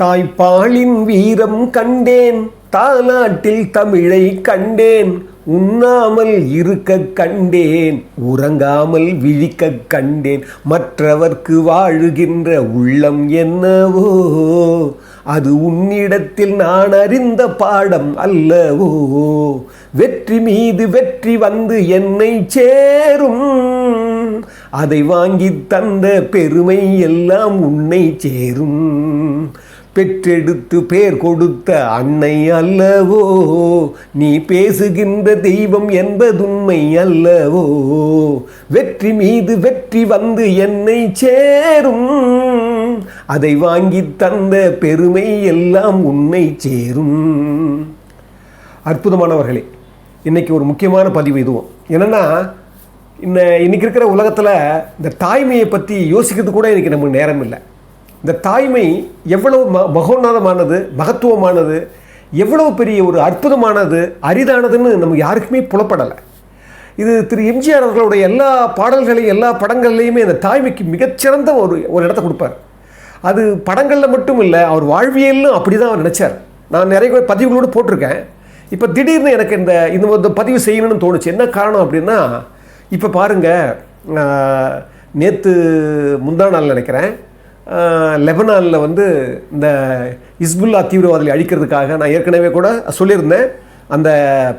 தாய்ப்பாலின் வீரம் கண்டேன் தாலாட்டில் தமிழை கண்டேன் உண்ணாமல் இருக்க கண்டேன் உறங்காமல் விழிக்க கண்டேன். மற்றவர்க்கு வாழுகின்ற உள்ளம் என்னவோ அது உன்னிடத்தில் நான் அறிந்த பாடம் அல்லவோ. வெற்றி மீது வெற்றி வந்து என்னை சேரும் அதை வாங்கி தந்த பெருமை எல்லாம் உன்னை சேரும். பெற்றெடுத்து பேர் கொடுத்த அன்னை அல்லவோ நீ பேசுகின்ற தெய்வம் என்பதுண்மை அல்லவோ வெற்றி மீது வெற்றி வந்து என்னை சேரும். அதை வாங்கி தந்த பெருமை எல்லாம் உன்னை சேரும். அற்புதமானவர்களே இன்னைக்கு ஒரு முக்கியமான பதிவு இதுவும். என்னென்னா இன்ன இன்னைக்கு இருக்கிற உலகத்தில் இந்த தாய்மையை பற்றி யோசிக்கிறது கூட இன்னைக்கு நமக்கு நேரம் இல்லை இந்த தாய்மை எவ்வளவு ம மகோன்னதமானது மகத்துவமானது எவ்வளவு பெரிய ஒரு அற்புதமானது அரிதானதுன்னு நமக்கு யாருக்குமே புலப்படலை. இது திரு எம்ஜிஆர் அவர்களுடைய எல்லா பாடல்களையும் எல்லா படங்கள்லையுமே அந்த தாய்மைக்கு மிகச்சிறந்த ஒரு ஒரு இடத்த கொடுப்பார். அது படங்களில் மட்டும் இல்லை அவர் வாழ்வியலும் அப்படி தான் அவர் நினச்சார் நான் நிறைய பதிவுகளோடு போட்டிருக்கேன். இப்போ திடீர்னு எனக்கு இந்த இந்த பதிவு செய்யணும்னு தோணுச்சு. என்ன காரணம் அப்படின்னா இப்போ பாருங்கள் நேற்று முந்தா நாள் நினைக்கிறேன். லெபனானில் வந்து இந்த இஸ்புல்லா தீவிரவாதிகளை அழிக்கிறதுக்காக நான் ஏற்கனவே கூட சொல்லியிருந்தேன். அந்த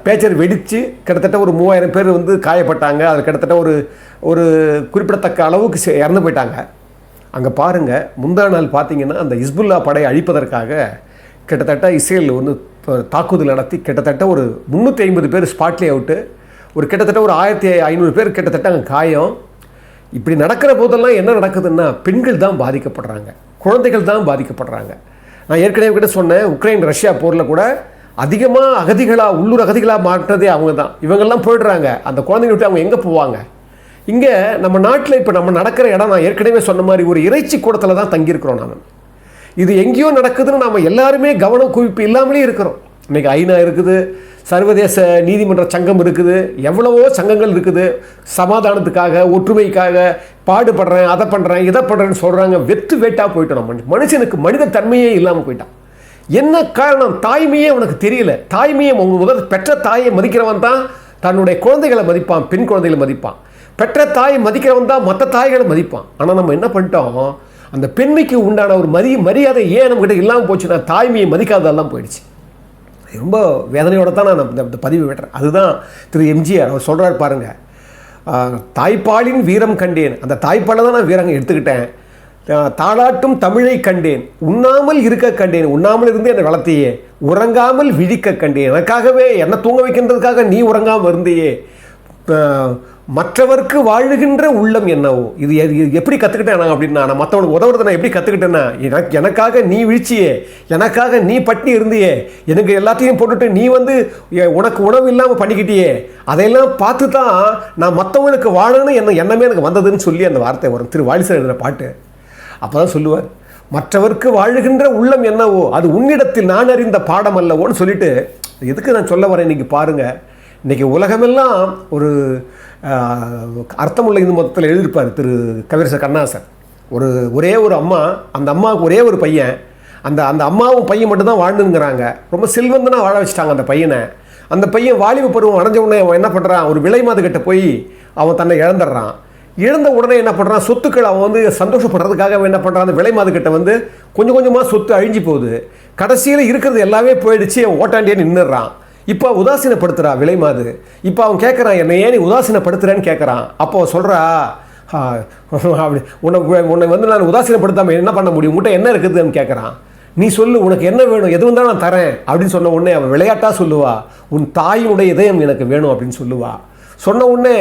பேச்சர் வெடித்து கிட்டத்தட்ட ஒரு மூவாயிரம் பேர் வந்து காயப்பட்டாங்க. அது கிட்டத்தட்ட ஒரு ஒரு குறிப்பிடத்தக்க அளவுக்கு இறந்து போயிட்டாங்க. அங்கே பாருங்கள் முந்தா நாள் பார்த்தீங்கன்னா அந்த இஸ்புல்லா படையை அழிப்பதற்காக கிட்டத்தட்ட இஸ்ரேல் வந்து இப்போ தாக்குதல் நடத்தி கிட்டத்தட்ட ஒரு முந்நூற்றி ஐம்பது பேர் ஸ்பாட்லேயே அவுட்டு ஒரு கிட்டத்தட்ட ஒரு ஆயிரத்தி ஐநூறு பேர் கிட்டத்தட்ட அங்கே காயம். இப்படி நடக்கிற போதெல்லாம் என்ன நடக்குதுன்னா பெண்கள் தான் பாதிக்கப்படுறாங்க. குழந்தைகள் தான் பாதிக்கப்படுறாங்க. நான் ஏற்கனவே கிட்ட சொன்னேன் உக்ரைன் ரஷ்யா போரில் கூட அதிகமாக அகதிகளாக உள்ளூர் அகதிகளாக மாற்றினதே அவங்க தான். இவங்கெல்லாம் போயிடுறாங்க. அந்த குழந்தைங்க விட்டு அவங்க எங்கே போவாங்க? இங்கே நம்ம நாட்டில் இப்போ நம்ம நடக்கிற இடம் நான் ஏற்கனவே சொன்ன மாதிரி ஒரு இறைச்சி கூடத்தில் தான் தங்கியிருக்கிறோம் நான் இது எங்கேயோ நடக்குதுன்னு நாம் எல்லாருமே கவனம் குவிப்பு இல்லாமலே இருக்கிறோம். இன்றைக்கி ஐநா இருக்குது சர்வதேச நீதிமன்ற சங்கம் இருக்குது எவ்வளவோ சங்கங்கள் இருக்குது. சமாதானத்துக்காக ஒற்றுமைக்காக பாடுபடுறேன் அதை பண்ணுறேன் இதை பண்ணுறேன்னு சொல்கிறாங்க வெத்து வேட்டாக போயிட்டோம் நம்ம மனுஷனுக்கு மனித தன்மையே இல்லாமல் போயிட்டான். என்ன காரணம்? தாய்மையே அவனுக்கு தெரியல. தாய்மையை அவங்க முதல் பெற்ற தாயை மதிக்கிறவன் தான் தன்னுடைய குழந்தைகளை மதிப்பான் பெண் குழந்தைகளை மதிப்பான். பெற்ற தாயை மதிக்கிறவன் தான் மற்ற தாய்களை மதிப்பான். ஆனால் நம்ம என்ன பண்ணிட்டோம்? அந்த பெண்மைக்கு உண்டான ஒரு மதி மரியாதை ஏன் நம்மகிட்ட இல்லாமல் போச்சுன்னா தாய்மையை மதிக்காததெல்லாம் போயிடுச்சு. ரொம்ப வேதனையோடு தான் நான் இந்த- பதிவு விடுறேன் அதுதான் திரு எம்ஜிஆர் அவர் சொல்கிறார் பாருங்கள் தாய்ப்பாலின் வீரம் கண்டேன். அந்த தாய்ப்பாலை தான் நான் வீரங்க எடுத்துக்கிட்டேன். தாளாட்டும் தமிழை கண்டேன். உண்ணாமல் இருக்க கண்டேன். உண்ணாமல் இருந்து என்னை வளர்த்தியே. உறங்காமல் விழிக்க கண்டேன். எனக்காகவே என்னை தூங்க வைக்கின்றதுக்காக நீ உறங்காமல் இருந்தியே. மற்றவருக்கு வாழுகின்ற உள்ளம் என்னவோ? இது எ- இது எப்படி கற்றுக்கிட்டேன் நான் அப்படின்னா நான் மற்றவனுக்கு உதவுறதை நான் எப்படி கற்றுக்கிட்டேன்னா எனக்கு எனக்காக நீ வீழ்ச்சியே எனக்காக நீ பட்டினி இருந்தியே எனக்கு எல்லாத்தையும் போட்டுட்டு நீ வந்து உனக்கு உணவு இல்லாமல் பண்ணிக்கிட்டியே அதையெல்லாம் பார்த்து தான் நான் மற்றவனுக்கு வாழணும்னு என்ன எண்ணமே எனக்கு வந்ததுன்னு சொல்லி அந்த வார்த்தை வரும். திரு வாலிசர் எழுதுகிற பாட்டு. அப்போ தான் சொல்லுவார் மற்றவர்க்கு வாழுகின்ற உள்ளம் என்னவோ? அது உன்னிடத்தில் நான் அறிந்த பாடம் அல்லவோன்னு சொல்லிட்டு எதுக்கு நான் சொல்ல வரேன் இன்னைக்கு பாருங்கள் இன்றைக்கி உலகமெல்லாம் ஒரு அர்த்தமுள்ள இந்து மொத்தத்தில் எழுதியிருப்பார் திரு கவிரசர் கண்ணாசன் ஒரு ஒரே ஒரு அம்மா அந்த அம்மாவுக்கு ஒரே ஒரு பையன். அந்த அந்த அம்மாவும் பையன் மட்டும்தான் வாழ்ந்துங்கிறாங்க ரொம்ப செல்வந்தனாக வாழ வச்சுட்டாங்க அந்த பையனை. அந்த பையன் வாலிப பருவம் அடைஞ்ச உடனே அவன் என்ன பண்ணுறான் ஒரு விலை கிட்ட போய் அவன் தன்னை இழந்துடுறான். இழந்த உடனே என்ன பண்ணுறான் சொத்துக்கள் அவன் வந்து சந்தோஷப்படுறதுக்காக அவன் என்ன பண்ணுறான் அந்த விலை கிட்ட வந்து கொஞ்சம் கொஞ்சமாக சொத்து அழிஞ்சு போகுது. கடைசியில் இருக்கிறது எல்லாமே போயிடுச்சு. அவன் ஓட்டாண்டியே நின்றுடுறான் இப்போ உதாசீனப்படுத்துறா விலைமாது. இப்போ அவன் கேட்குறான் என்னை ஏன் நீ உதாசீனப்படுத்துறேன்னு கேட்குறான் அப்போ சொல்கிறா அப்படி உன்னை உன்னை வந்து நான் உதாசீனப்படுத்தாமல் என்ன பண்ண முடியும்? உங்கள்கிட்ட என்ன இருக்குதுன்னு கேட்குறான் நீ சொல்லு உனக்கு என்ன வேணும்? எது வந்தாலும் நான் தரேன். அப்படின்னு சொன்ன உடனே அவன் விளையாட்டாக சொல்லுவா உன் தாயினுடைய இதயம் எனக்கு வேணும் அப்படின்னு சொல்லுவா. சொன்ன உடனே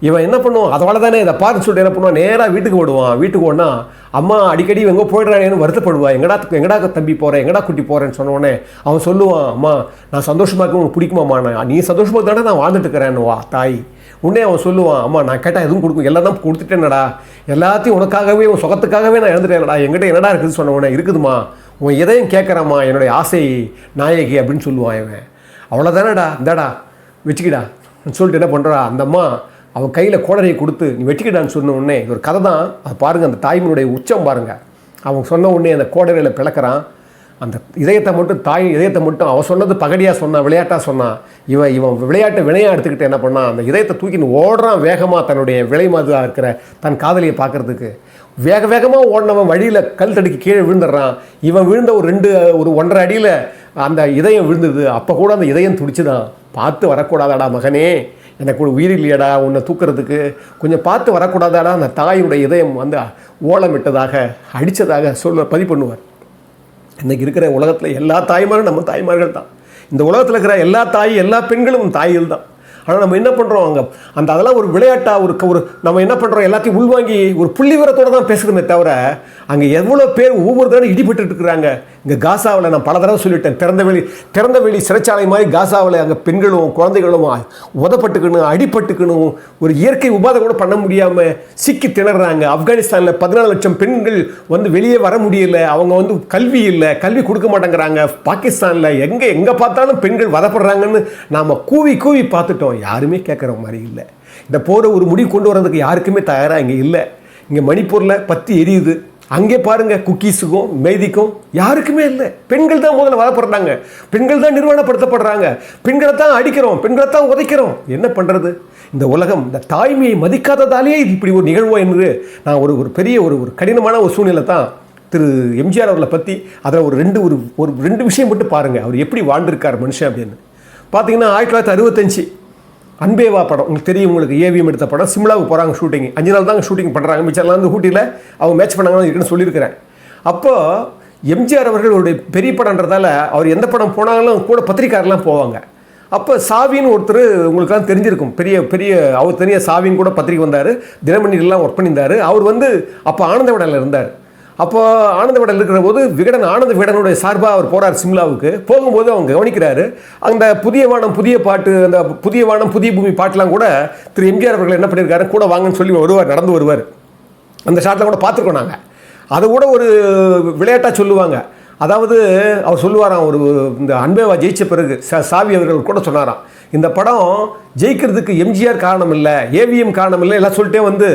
இவன் என்ன பண்ணுவான்? அதோட தானே இதை பார்த்து சொல்லிட்டு என்ன பண்ணுவான்? நேராக வீட்டுக்கு ஓடுவான். வீட்டுக்கு ஓடனா அம்மா அடிக்கடி எங்கே போயிடுறானேன்னு வருத்தப்படுவா. எங்கடா எங்கடா தம்பி போகிறேன் எங்கடா குட்டி போகிறேன்னு சொன்னோடனே அவன் சொல்லுவான் அம்மா நான் சந்தோஷமாக இருக்க உனக்கு பிடிக்குமாம்மா நான் நீ சந்தோஷமாக தானே நான் வாழ்ந்துட்டு இருக்கிறேன்னு வா தாய். உடனே அவன் சொல்லுவான் அம்மா நான் கேட்டால் எதுவும் கொடுக்கும் எல்லாம் தான் கொடுத்துட்டேனடா. எல்லாத்தையும் உனக்காகவே உன் சுகத்துக்காகவே நான் இழந்துட்டேன்டா எங்கிட்ட என்னடா இருக்குதுன்னு சொன்ன உடனே இருக்குதுமா உன் எதையும் கேட்குறம்மா. என்னுடைய ஆசை நாயகி அப்படின்னு சொல்லுவான் இவன். அவ்வளோதானடா இந்தாடா வச்சுக்கிடா. சொல்லிட்டு என்ன பண்ணுறா அந்த அம்மா அவன் கையில் கோடரையை கொடுத்து நீ வெட்டிக்கிட்டான்னு சொன்ன உடனே இது ஒரு கதை தான். அது பாருங்கள் அந்த தாய்மனுடைய உச்சம் பாருங்கள் அவன் சொன்ன உடனே அந்த கோடரையில் பிளக்கிறான். அந்த இதயத்தை மட்டும் தாய் இதயத்தை மட்டும் அவன் சொன்னது பகடியாக சொன்னான் விளையாட்டாக சொன்னான். இவன் இவன் விளையாட்டை வினையாக எடுத்துக்கிட்டு என்ன பண்ணான்? அந்த இதயத்தை தூக்கின்னு ஓடுறான் வேகமாக தன்னுடைய விலை மதுவாக இருக்கிற தன் காதலியை பார்க்கறதுக்கு. வேக வேகமாக ஓடினவன் வழியில் கல் தடுக்கி கீழே விழுந்துடுறான். இவன் விழுந்த ஒரு ரெண்டு ஒரு ஒன்றரை அடியில் அந்த இதயம் விழுந்தது. அப்போ கூட அந்த இதயம் துடிச்சுதான். பார்த்து வரக்கூடாதாடா மகனே. எனக்கு உயிர் இல்லையடா உன்னை தூக்கிறதுக்கு. கொஞ்சம் பார்த்து வரக்கூடாதாடா அந்த தாயுடைய இதயம் வந்து ஓலமிட்டதாக அடித்ததாக சொல்ல பதிவு பண்ணுவார். இன்றைக்கி இருக்கிற உலகத்தில் எல்லா தாய்மாரும் நம்ம தாய்மார்கள் தான். இந்த உலகத்தில் இருக்கிற எல்லா தாய் எல்லா பெண்களும் தாயில் தான். ஆனால் நம்ம என்ன பண்ணுறோம் அங்கே? அந்த அதெல்லாம் ஒரு விளையாட்டாக ஒரு ஒரு நம்ம என்ன பண்ணுறோம் எல்லாத்தையும் உள்வாங்கி ஒரு புள்ளி விவரத்தோட தான் பேசுகிறோமே தவிர அங்கே எவ்வளோ பேர் ஒவ்வொரு தடவை இடிபட்டு இருக்கிறாங்க. இங்கே காசாவில் நான் பல தடவை சொல்லிட்டேன். திறந்த வெளி திறந்த வெளி சிறைச்சாலை மாதிரி காசாவில் அங்கே பெண்களும் குழந்தைகளும் உதப்பட்டுக்கணும் அடிப்பட்டுக்கணும் ஒரு இயற்கை உபாதை கூட பண்ண முடியாமல் சிக்கி திணறாங்க. ஆப்கானிஸ்தானில் பதினாலு லட்சம் பெண்கள் வந்து வெளியே வர முடியல. அவங்க வந்து கல்வி இல்லை கல்வி கொடுக்க மாட்டேங்கிறாங்க. பாகிஸ்தானில் எங்கே எங்கே பார்த்தாலும் பெண்கள் வதப்படுறாங்கன்னு நாம் கூவி கூவி பார்த்துட்டோம். யாருமே கேட்குற மாதிரி இல்லை. இந்த போரை ஒரு முடிவு கொண்டு வரதுக்கு யாருக்குமே தயாராக இங்கே இல்லை. இங்கே மணிப்பூரில் பத்தி எரியுது. அங்கே பாருங்கள் குக்கீஸுக்கும் மெய்திக்கும் யாருக்குமே இல்லை. பெண்கள் தான் முதல்ல வரப்படுறாங்க பெண்கள் தான் நிர்வாணப்படுத்தப்படுறாங்க. பெண்களை தான் அடிக்கிறோம் பெண்களை தான் உதைக்கிறோம். என்ன பண்ணுறது இந்த உலகம் இந்த தாய்மையை மதிக்காததாலேயே இது இப்படி ஒரு நிகழ்வோ என்று நான் ஒரு ஒரு பெரிய ஒரு ஒரு கடினமான ஒரு சூழ்நிலை தான் திரு எம்ஜிஆர் அவர்களை பற்றி அதில் ஒரு ரெண்டு ஒரு ஒரு ரெண்டு விஷயம் மட்டும் பாருங்கள் அவர் எப்படி வாழ்ந்திருக்கார் மனுஷன் அப்படின்னு. பார்த்தீங்கன்னா ஆயிரத்தி தொள்ளாயிரத்தி அறுபத்தஞ்சு அன்பேவா படம். உங்களுக்கு தெரியும் உங்களுக்கு ஏவிஎம் எடுத்த படம். சிம்லாவுக்கு போகிறாங்க ஷூட்டிங் அஞ்சு நாள் தாங்க ஷூட்டிங் பண்ணுறாங்க மிச்சம்லாம் வந்து ஊட்டியில் அவங்க மேட்ச் பண்ணாங்கன்னு இருக்குன்னு சொல்லியிருக்கிறேன். அப்போது எம்ஜிஆர் அவர்களுடைய பெரிய படம்ன்றதால அவர் எந்த படம் போனாலும் கூட பத்திரிக்காரெலாம் போவாங்க. அப்போ சாவின்னு ஒருத்தர் உங்களுக்குலாம் தெரிஞ்சிருக்கும். பெரிய பெரிய அவர் தனியாக சாவின்னு கூட பத்திரிக்கை வந்தார். தினமணிலாம் ஒர்க் பண்ணியிருந்தார். அவர் வந்து அப்போ ஆனந்த இருந்தார். அப்போ ஆனந்த விடல் இருக்கிற போது விகடன் ஆனந்த விகடனுடைய சார்பாக அவர் போகிறார் சிம்லாவுக்கு. போகும்போது அவங்க கவனிக்கிறாரு. அந்த புதிய வானம் புதிய பாட்டு அந்த புதிய வானம் புதிய பூமி பாட்டெலாம் கூட திரு எம்ஜிஆர் அவர்கள் என்ன பண்ணியிருக்காரு கூட வாங்கன்னு சொல்லி வருவார் நடந்து வருவார். அந்த ஷாட்டில் கூட பார்த்துருக்கோம் நாங்கள் அதை கூட ஒரு விளையாட்டாக சொல்லுவாங்க. அதாவது அவர் சொல்லுவாராம் ஒரு இந்த அன்பேவா ஜெயிச்ச பிறகு ச சாவி அவர்கள் கூட சொன்னாராம். இந்த படம் ஜெயிக்கிறதுக்கு எம்ஜிஆர் காரணம் இல்லை ஏவிஎம் காரணம் இல்லை எல்லாம் சொல்லிட்டே வந்து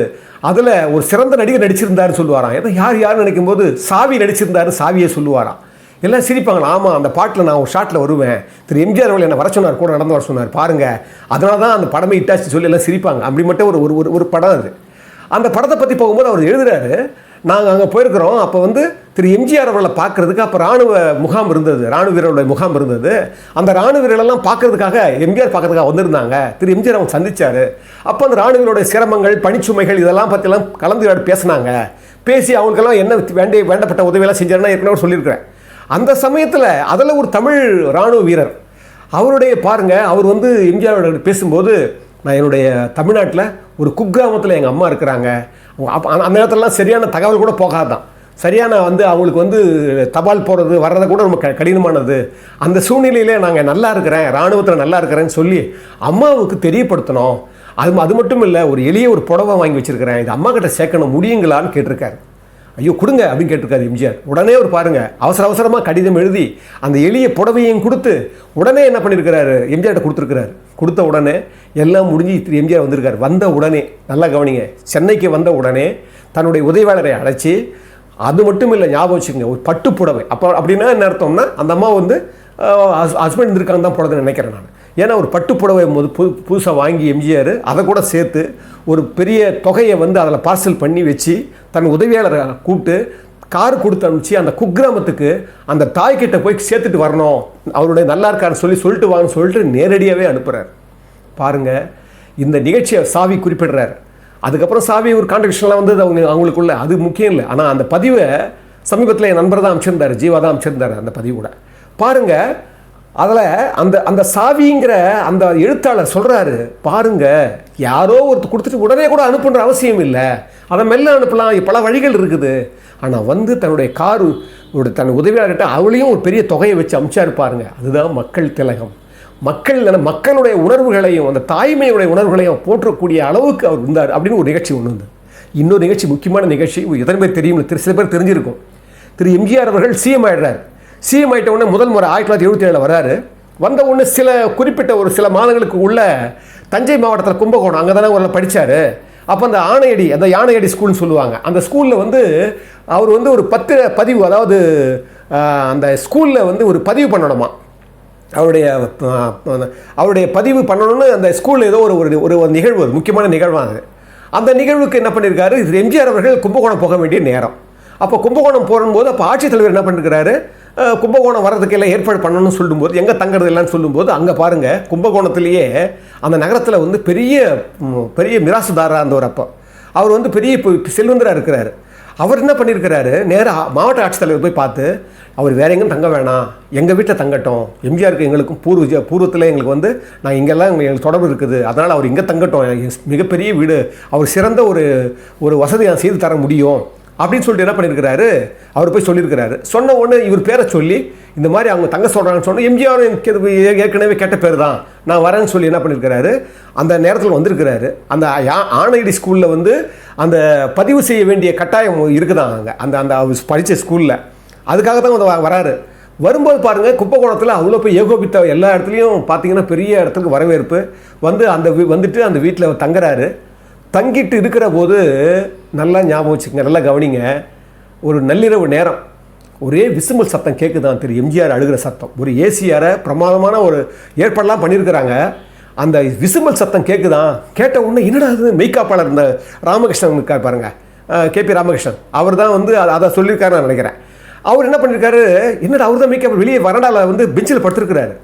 அதில் ஒரு சிறந்த நடிகர் நடிச்சிருந்தாருன்னு சொல்லுவாராம். ஏதோ யார் யார் நினைக்கும் போது சாவி நடிச்சிருந்தாரு சாவியை சொல்லுவாராம். எல்லாம் சிரிப்பாங்க ஆமாம் அந்த பாட்டில் நான் ஒரு ஷாட்டில் வருவேன். திரு எம்ஜிஆர் அவர்கள் என்னை வர சொன்னார் கூட நடந்து வர சொன்னார் பாருங்கள் அதனால தான் அந்த படமே இட்டாச்சு சொல்லி எல்லாம் சிரிப்பாங்க. அப்படி மட்டும் ஒரு ஒரு ஒரு படம் அது. அந்த படத்தை பற்றி போகும்போது அவர் எழுதுறாரு நாங்கள் அங்கே போயிருக்கிறோம். அப்போ வந்து திரு எம்ஜிஆர் அவர்களை பார்க்குறதுக்கு அப்போ ராணுவ முகாம் இருந்தது. ராணுவ வீரருடைய முகாம் இருந்தது. அந்த ராணுவ வீரர்களெல்லாம் பார்க்கறதுக்காக எம்ஜிஆர் பார்க்குறதுக்காக வந்திருந்தாங்க. திரு எம்ஜிஆர் அவங்க சந்திச்சார். அப்போ அந்த ராணுவர்களுடைய சிரமங்கள் பணிச்சுமைகள் இதெல்லாம் பற்றிலாம் கலந்து பேசினாங்க. பேசி அவங்களுக்கெல்லாம் என்ன வேண்டிய வேண்டப்பட்ட உதவியெல்லாம் செஞ்சாருன்னா ஏற்கனவே சொல்லியிருக்கிறேன் அந்த சமயத்தில் அதில் ஒரு தமிழ் ராணுவ வீரர் அவருடைய பாருங்கள் அவர் வந்து எம்ஜிஆர் பேசும்போது நான் என்னுடைய தமிழ்நாட்டில் ஒரு குக்கிராமத்தில் எங்கள் அம்மா இருக்கிறாங்க. அப்போ அந்த நேரத்துலலாம் சரியான தகவல் கூட போகாதான். சரியான வந்து அவங்களுக்கு வந்து தபால் போகிறது வர்றதை கூட ரொம்ப க கடினமானது. அந்த சூழ்நிலையிலே நாங்கள் நல்லா இருக்கிறேன் இராணுவத்தில் நல்லா இருக்கிறேன்னு சொல்லி அம்மாவுக்கு தெரியப்படுத்தணும். அது அது மட்டும் இல்லை ஒரு எளிய ஒரு புடவை வாங்கி வச்சுருக்கிறேன். இது அம்மா கிட்ட சேர்க்கணும் முடியுங்களான்னு கேட்டிருக்காரு. ஐயோ கொடுங்க அப்படின்னு கேட்டிருக்காரு எம்ஜிஆர். உடனே ஒரு பாருங்கள் அவசர அவசரமாக கடிதம் எழுதி அந்த எளிய புடவையும் கொடுத்து உடனே என்ன பண்ணியிருக்கிறாரு எம்ஜிஆர்ட்ட கொடுத்துருக்கிறாரு. கொடுத்த உடனே எல்லாம் முடிஞ்சு திரு எம்ஜிஆர் வந்திருக்கார். வந்த உடனே நல்லா கவனிங்க சென்னைக்கு வந்த உடனே தன்னுடைய உதவியாளரை அழைச்சி அது மட்டும் இல்லை ஞாபகம் வச்சுக்கோங்க ஒரு பட்டு புடவை அப்போ அப்படின்னா என்ன அர்த்தம்னா அந்த அம்மா வந்து ஹஸ்பண்ட் இருந்திருக்காங்க தான் போடுறதுன்னு நினைக்கிறேன் நான். ஏன்னா ஒரு பட்டு புடவை புது புதுசாக வாங்கி எம்ஜிஆர் அதை கூட சேர்த்து ஒரு பெரிய தொகையை வந்து அதில் பார்சல் பண்ணி வச்சு தன் உதவியாளரை கூப்பிட்டு கார் கொடுத்து அனுப்பிச்சு அந்த குக்கிராமத்துக்கு அந்த தாய்கிட்ட போய் சேர்த்துட்டு வரணும். அவருடைய நல்லா இருக்காருன்னு சொல்லி சொல்லிட்டு வாங்கன்னு சொல்லிட்டு நேரடியாகவே அனுப்புகிறார் பாருங்கள் இந்த நிகழ்ச்சியை சாவி குறிப்பிடுறார். அதுக்கப்புறம் சாவி ஒரு கான்ட்ரிபியூஷன்லாம் வந்தது அவங்க அவங்களுக்குள்ள. அது முக்கியம் இல்லை. ஆனால் அந்த பதிவை சமீபத்தில் என் நண்பர் தான் அமைச்சிருந்தார் ஜீவா தான் அமைச்சிருந்தார் அந்த பதிவு கூட. பாருங்கள் அதில் அந்த அந்த சாவிங்கிற அந்த எழுத்தாளர் சொல்கிறாரு பாருங்க யாரோ ஒருத்தர் கொடுத்துட்டு உடனே கூட அனுப்புன்ற அவசியம் இல்லை. அதை மெல்ல அனுப்பலாம் பல வழிகள் இருக்குது. ஆனால் வந்து தன்னுடைய காரு தன் உதவியாளர்கிட்ட அவளையும் ஒரு பெரிய தொகையை வச்சு அமிச்சாரு பாருங்க. அதுதான் மக்கள் திலகம். மக்கள் மக்களுடைய உணர்வுகளையும் அந்த தாய்மையுடைய உணர்வுகளையும் போற்றக்கூடிய அளவுக்கு அவர் இருந்தார் அப்படின்னு ஒரு நிகழ்ச்சி ஒன்று வந்து. இன்னொரு நிகழ்ச்சி முக்கியமான நிகழ்ச்சி எத்தனை பேர் தெரியும் சில பேர் தெரிஞ்சிருக்கும். திரு எம்ஜிஆர் அவர்கள் சிஎம் ஆயிடுறார். சிஎம் ஆகிட்ட உடனே முதல் முறை ஆயிரத்தி தொள்ளாயிரத்தி எழுபத்தி ஏழில் வராரு வந்த உடனே சில குறிப்பிட்ட ஒரு சில மாதங்களுக்கு உள்ள தஞ்சை மாவட்டத்தில் கும்பகோணம் அங்கே தானே ஒரு படித்தார் அப்போ அந்த ஆணையடி அந்த யானையடி ஸ்கூல்னு சொல்லுவாங்க. அந்த ஸ்கூலில் வந்து அவர் வந்து ஒரு பத்து பதிவு அதாவது அந்த ஸ்கூலில் வந்து ஒரு பதிவு பண்ணணுமா. அவருடைய அவருடைய பதிவு பண்ணணும்னு அந்த ஸ்கூலில் ஏதோ ஒரு ஒரு ஒரு நிகழ்வு ஒரு முக்கியமான நிகழ்வாக அது. அந்த நிகழ்வுக்கு என்ன பண்ணியிருக்காரு எம்ஜிஆர் அவர்கள் கும்பகோணம் போக வேண்டிய நேரம். அப்போ கும்பகோணம் போகும்போது அப்போ ஆட்சித்தலைவர் என்ன பண்ணிருக்கிறாரு? கும்பகோணம் வர்றதுக்கு எல்லாம் ஏற்பாடு பண்ணணும்னு சொல்லும்போது எங்கே தங்குறது இல்லைன்னு சொல்லும்போது அங்கே பாருங்கள் கும்பகோணத்திலேயே அந்த நகரத்தில் வந்து பெரிய பெரிய மிராசுதாரா இருந்தவர் அப்போ. அவர் வந்து பெரிய இப்போ செல்வந்தராக இருக்கிறார். அவர் என்ன பண்ணியிருக்கிறாரு நேராக மாவட்ட ஆட்சித்தலைவர் போய் பார்த்து அவர் வேற எங்கேயும் தங்க வேணாம் எங்கள் வீட்டில் தங்கட்டும் எம்ஜிஆருக்கு எங்களுக்கும் பூர்வ பூர்வத்தில் எங்களுக்கு வந்து நான் இங்கெல்லாம் எங்களுக்கு தொடர்பு இருக்குது அதனால் அவர் இங்கே தங்கட்டும் மிகப்பெரிய வீடு அவர் சிறந்த ஒரு ஒரு வசதி நான் செய்து தர முடியும் அப்படின்னு சொல்லிட்டு என்ன பண்ணியிருக்கிறாரு? அவர் போய் சொல்லியிருக்கிறாரு. சொன்ன உடனே இவர் பேரை சொல்லி இந்த மாதிரி அவங்க தங்க சொல்கிறாங்கன்னு சொன்னால் எம்ஜிஆர் ஏற்கனவே கெட்ட பேர் தான். நான் வரேன்னு சொல்லி என்ன பண்ணியிருக்கிறாரு? அந்த நேரத்தில் வந்திருக்கிறாரு. அந்த யா- ஆணையடி ஸ்கூலில் வந்து அந்த பதிவு செய்ய வேண்டிய கட்டாயம் இருக்குதான் அங்கே. அந்த அந்த அவர் படித்த ஸ்கூலில் அதுக்காக தான் வந்து வ- வராரு. வரும்போது பாருங்கள் கும்பகோணத்தில் அவ்வளோ போய் ஏகோபித்த எல்லா இடத்துலையும் பார்த்தீங்கன்னா பெரிய இடத்துக்கு வரவேற்பு. வந்து அந்த வீ- வந்துட்டு அந்த வீட்டில் தங்குறாரு. தங்கிட்டு இருக்கிற போது நல்லா ஞாபகம் வச்சுக்கங்க நல்லா கவனிங்க. ஒரு நள்ளிரவு நேரம் ஒரே விசும்பல் சத்தம் கேட்குதான் திரு எம்ஜிஆர் அழுகிற சத்தம். ஒரு ஏசிஆரை பிரமாதமான ஒரு ஏற்பாடெலாம் பண்ணியிருக்கிறாங்க அந்த விசும்பல் சத்தம் கேட்குதான் கேட்ட உடனே என்னடா அது மெய்காப்பாளர் இந்த ராமகிருஷ்ணன் இருக்கார் கே கேபி ராமகிருஷ்ணன். அவர் தான் வந்து அதை- அதை சொல்லியிருக்காரு நான் நினைக்கிறேன். அவர் என்ன பண்ணியிருக்காரு என்னடா அவர் தான் மெய்காப்பர் வெளியே வரண்டாவில் வந்து பெஞ்சில் படுத்திருக்கிறாரு.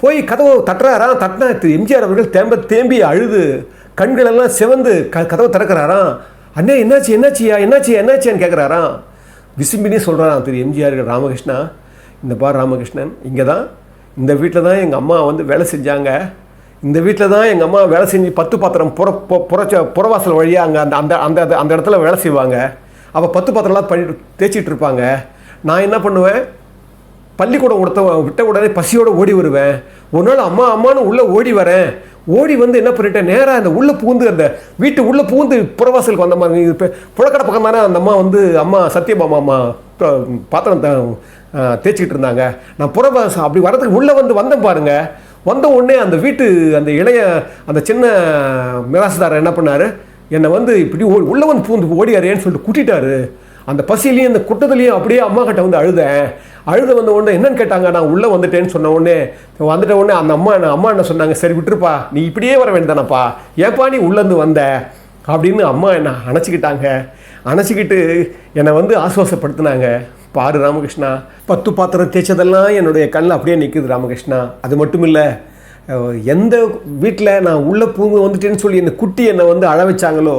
போய் கதவை தட்டுறாரா? தட்டினா திரு எம்ஜிஆர் அவர்கள் தேம்ப தேம்பி அழுது கண்களெல்லாம் சிவந்து க கதவை திறக்கிறாராம். அண்ணே என்னாச்சு என்னாச்சியா என்னாச்சியா என்னாச்சியான்னு கேட்குறாராம் விசும்பினே சொல்கிறாராம் திரு எம்ஜிஆர் ராமகிருஷ்ணா. இந்த பார் ராமகிருஷ்ணன் இங்கே தான். இந்த வீட்டில் தான் எங்கள் அம்மா வந்து வேலை செஞ்சாங்க. இந்த வீட்டில் தான் எங்கள் அம்மா வேலை செஞ்சு பத்து பாத்திரம் புற புறச்ச புறவாசல் வழியாக அங்கே அந்த அந்த அந்த அந்த இடத்துல வேலை செய்வாங்க. அப்போ பத்து பாத்திரம்லாம் பண்ணி தேய்ச்சிட்டு இருப்பாங்க. நான் என்ன பண்ணுவேன்? பள்ளிக்கூடம் கொடுத்த விட்ட உடனே பசியோடு ஓடி வருவேன். ஒரு நாள் அம்மா அம்மான்னு உள்ளே ஓடி வரேன். ஓடி வந்து என்ன பண்ணிட்டேன்? நேராக அந்த உள்ளே பூந்து அந்த வீட்டு உள்ளே பூந்து புறவாசலுக்கு வந்த மாதிரி இப்போ புழக்கடை பக்கம் தானே அந்த அம்மா வந்து அம்மா சத்யபாமா அம்மா பாத்திரம் த- தேய்ச்சிக்கிட்டு இருந்தாங்க. நான் புறவாசம் அப்படி வரதுக்கு உள்ளே வந்து வந்தேன் பாருங்க. வந்த உடனே அந்த வீட்டு அந்த இளைய அந்த சின்ன மிராசுதாரர் என்ன பண்ணாரு? என்னை வந்து இப்படி ஓ உள்ளே வந்து பூந்து ஓடியாரேன்னு சொல்லிட்டு கூட்டிட்டாரு. அந்த பசியிலையும் அந்த குட்டத்துலேயும் அப்படியே அம்மா கிட்ட வந்து அழுதேன். அழுத வந்த உடனே என்னன்னு கேட்டாங்க? நான் உள்ளே வந்துட்டேன்னு சொன்ன உடனே வந்துட்ட உடனே அந்த அம்மா என்ன அம்மா என்ன சொன்னாங்க? சரி விட்டுருப்பா. நீ இப்படியே வர வேண்டியதானப்பா. ஏப்பா நீ உள்ளேருந்து வந்த? அப்படின்னு அம்மா என்னை அணைச்சிக்கிட்டாங்க. அணைச்சிக்கிட்டு என்னை வந்து ஆசுவாசப்படுத்தினாங்க. பாரு ராமகிருஷ்ணா பத்து பாத்திரம் தேய்ச்சதெல்லாம் என்னுடைய கண்ணில் அப்படியே நிற்குது ராமகிருஷ்ணா. அது மட்டும் இல்லை எந்த வீட்டில் நான் உள்ளே பூங்கு வந்துட்டேன்னு சொல்லி என்னை குட்டி என்னை வந்து அழ வச்சாங்களோ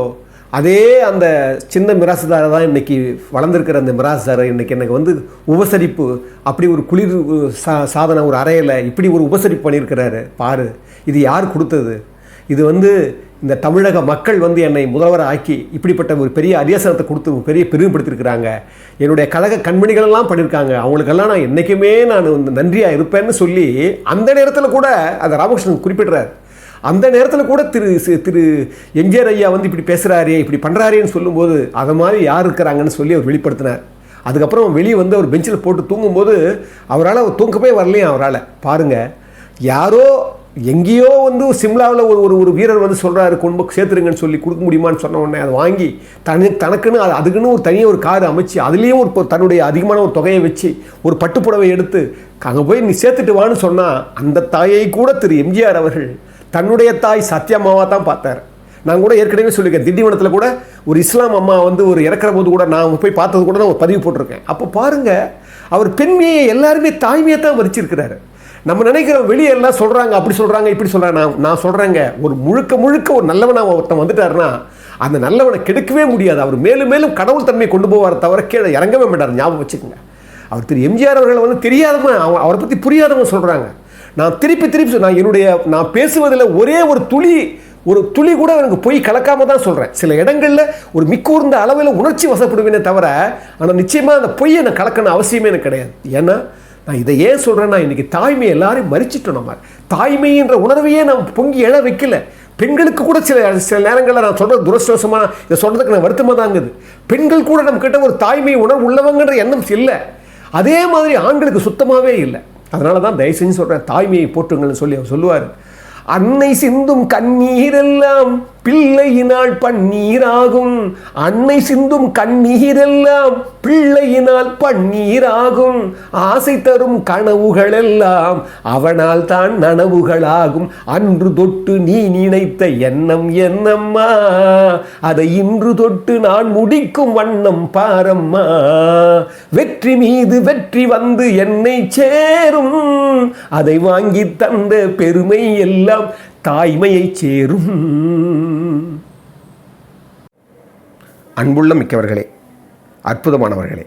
அதே அந்த சின்ன மிராசுதாரை தான் இன்றைக்கி வளர்ந்துருக்கிற அந்த மிராசுதாரை இன்றைக்கி எனக்கு வந்து உபசரிப்பு அப்படி ஒரு குளிர் சா சாதனை ஒரு அறையில் இப்படி ஒரு உபசரிப்பு பண்ணியிருக்கிறாரு. பாரு இது யார் கொடுத்தது? இது வந்து இந்த தமிழக மக்கள் வந்து என்னை முதல்வர் ஆக்கி இப்படிப்பட்ட ஒரு பெரிய அரியாசனத்தை கொடுத்து பெரிய பெருமைப்படுத்திருக்கிறாங்க என்னுடைய கழக கண்மணிகளெல்லாம் பண்ணியிருக்காங்க. அவங்களுக்கெல்லாம் நான் என்றைக்குமே நான் வந்து நன்றியாக இருப்பேன்னு சொல்லி அந்த நேரத்தில் கூட அந்த ராமகிருஷ்ணன் குறிப்பிடுறார். அந்த நேரத்தில் கூட திரு சி- திரு எம்ஜிஆர் ஐயா வந்து இப்படி பேசுகிறாரே இப்படி பண்ணுறாரேன்னு சொல்லும்போது அதை மாதிரி யார் இருக்கிறாங்கன்னு சொல்லி அவர் வெளிப்படுத்தினார். அதுக்கப்புறம் வெளியே வந்து அவர் பெஞ்சில் போட்டு தூங்கும்போது அவரால் அவர் தூங்கவே வரலையும் அவரால். பாருங்கள் யாரோ எங்கேயோ வந்து சிம்லாவில் ஒரு ஒரு ஒரு வீரர் வந்து சொல்கிறாரு கொண்டு போய் சேர்த்துருங்கன்னு சொல்லி கொடுக்க முடியுமான்னு சொன்ன உடனே அதை வாங்கி தனி தனக்குன்னு அது அதுக்குன்னு ஒரு தனியாக ஒரு கார் அமைச்சு அதுலேயும் ஒரு தன்னுடைய அதிகமான ஒரு தொகையை வச்சு ஒரு பட்டுப்புடவை எடுத்து அங்கே போய் நீ சேர்த்துட்டு வான்னு சொன்னால் அந்த தாயை கூட திரு எம்ஜிஆர் அவர்கள் தன்னுடைய தாய் சத்தியம்மாவாக தான் பார்த்தார். நான் கூட ஏற்கனவே சொல்லியிருக்கேன் திண்டிவனத்தில் கூட ஒரு இஸ்லாம் அம்மா வந்து ஒரு இறக்குற போது கூட நான் போய் பார்த்தது கூட நான் ஒரு பதிவு போட்டிருக்கேன். அப்போ பாருங்கள் அவர் பெண்மையை எல்லாருமே தாய்மையை தான் வரிச்சிருக்கிறாரு. நம்ம நினைக்கிறோம் வெளியே எல்லாம் சொல்கிறாங்க அப்படி சொல்கிறாங்க இப்படி சொல்கிறாங்க நான் நான் சொல்கிறேங்க ஒரு முழுக்க முழுக்க ஒரு நல்லவனாக ஒருத்தன் வந்துட்டாருன்னா அந்த நல்லவனை கெடுக்கவே முடியாது. அவர் மேலும் மேலும் கடவுள் தன்மை கொண்டு போவார் தவிர கீழே இறங்கவே மாட்டார். ஞாபகம் வச்சுக்கோங்க. அவர் திரு எம்ஜிஆர் அவர்களை வந்து தெரியாதவன் அவ- அவரை பற்றி புரியாதவங்க சொல்கிறாங்க நான் திருப்பி திருப்பி சொல்- நான் என்னுடைய நான் பேசுவதில் ஒரே ஒரு துளி ஒரு துளி கூட எனக்கு பொய் கலக்காம தான் சொல்கிறேன் சில இடங்களில் ஒரு மிக்கூர்ந்த அளவில் உணர்ச்சி வசப்படுவேனே தவிர ஆனால் நிச்சயமாக அந்த பொய்யை நான் கலக்கணும் அவசியமே எனக்கு கிடையாது. ஏன்னா நான் இதை ஏன் சொல்கிறேன்னா இன்றைக்கி தாய்மை எல்லாரையும் மறிச்சிட்டோம் நம்ம. தாய்மைன்ற உணர்வையே நான் பொங்கி எழ வைக்கல. பெண்களுக்கு கூட சில சில நேரங்களில் நான் சொல்கிறது துரஷ்டவசமாக இதை சொல்கிறதுக்கு நான் வருத்தமாக தாங்குது பெண்கள் கூட நம்ம கிட்ட ஒரு தாய்மை உணர்வு உள்ளவங்கன்ற எண்ணம் இல்லை. அதே மாதிரி ஆண்களுக்கு சுத்தமாகவே இல்லை. அதனால தான் தயவு செஞ்சு சொல்கிறேன் தாய்மையை போற்றுங்கள்னு சொல்லி அவர் சொல்லுவார். அன்னை சிந்தும் கண்ணீரெல்லாம் பிள்ளையினால் பன்னீராகும். அன்னை சிந்தும் கண்ணீரெல்லாம் பிள்ளையினால் பன்னீராகும். ஆசை தரும் கனவுகளெல்லாம் அவனால் தான் நனவுகளாகும். அன்று தொட்டு நீ நினைத்த எண்ணம் என்னம்மா? அதை இன்று தொட்டு நான் முடிக்கும் வண்ணம் பாரம்மா. வெற்றி மீது வெற்றி வந்து என்னை சேரும். அதை வாங்கி தந்த பெருமை எல்லாம் தாய்மையை சேரும். அன்புள்ள மிக்கவர்களே அற்புதமானவர்களே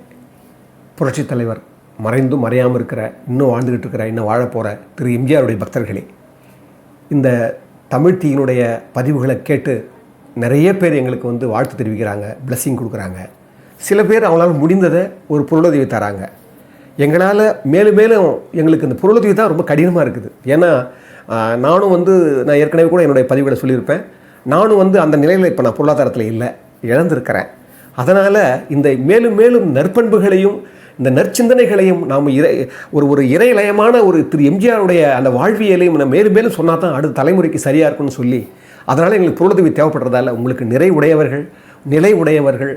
புரட்சித் தலைவர் மறைந்தும் மறையாமல் இருக்கிற இன்னும் வாழ்ந்துக்கிட்டு இருக்கிற இன்னும் வாழப் போகிற திரு எம்ஜிஆருடைய பக்தர்களே இந்த தமிழ் தீயினுடைய பதிவுகளை கேட்டு நிறைய பேர் எங்களுக்கு வந்து வாழ்த்து தெரிவிக்கிறாங்க பிளஸ்ஸிங் கொடுக்குறாங்க. சில பேர் அவங்களால முடிந்ததை ஒரு பொருளுதவி தராங்க. எங்களால் மேலும் மேலும் எங்களுக்கு இந்த பொருளுதவி தான் ரொம்ப கடினமாக இருக்குது. ஏன்னா நானும் வந்து நான் ஏற்கனவே கூட என்னுடைய பதிவுகளை சொல்லியிருப்பேன். நானும் வந்து அந்த நிலையில் இப்போ நான் பொருளாதாரத்தில் இல்லை இழந்திருக்கிறேன். அதனால் இந்த மேலும் மேலும் நற்பண்புகளையும் இந்த நற்சிந்தனைகளையும் நாம் இறை ஒரு ஒரு இறைலயமான ஒரு திரு எம்ஜிஆருடைய அந்த வாழ்வியலையும் நம்ம மேலும் மேலும் சொன்னால் தான் அடுத்த தலைமுறைக்கு சரியாக இருக்கும்னு சொல்லி அதனால் எங்களுக்கு பொருளுதவி தேவைப்படுறதால உங்களுக்கு நிறை உடையவர்கள் நிலை உடையவர்கள்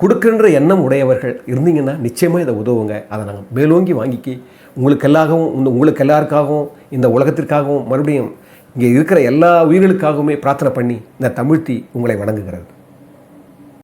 கொடுக்கின்ற எண்ணம் உடையவர்கள் இருந்தீங்கன்னா நிச்சயமாக இதை உதவுங்க. அதை நாங்கள் மேலோங்கி வாங்கிக்கி உங்களுக்கு எல்லாகவும் உங்களுக்கு எல்லாருக்காகவும் இந்த உலகத்திற்காகவும் மறுபடியும் இங்கே இருக்கிற எல்லா உயிர்களுக்காகவுமே பிரார்த்தனை பண்ணி இந்த தமிழ்த்தி உங்களை வணங்குகிறது.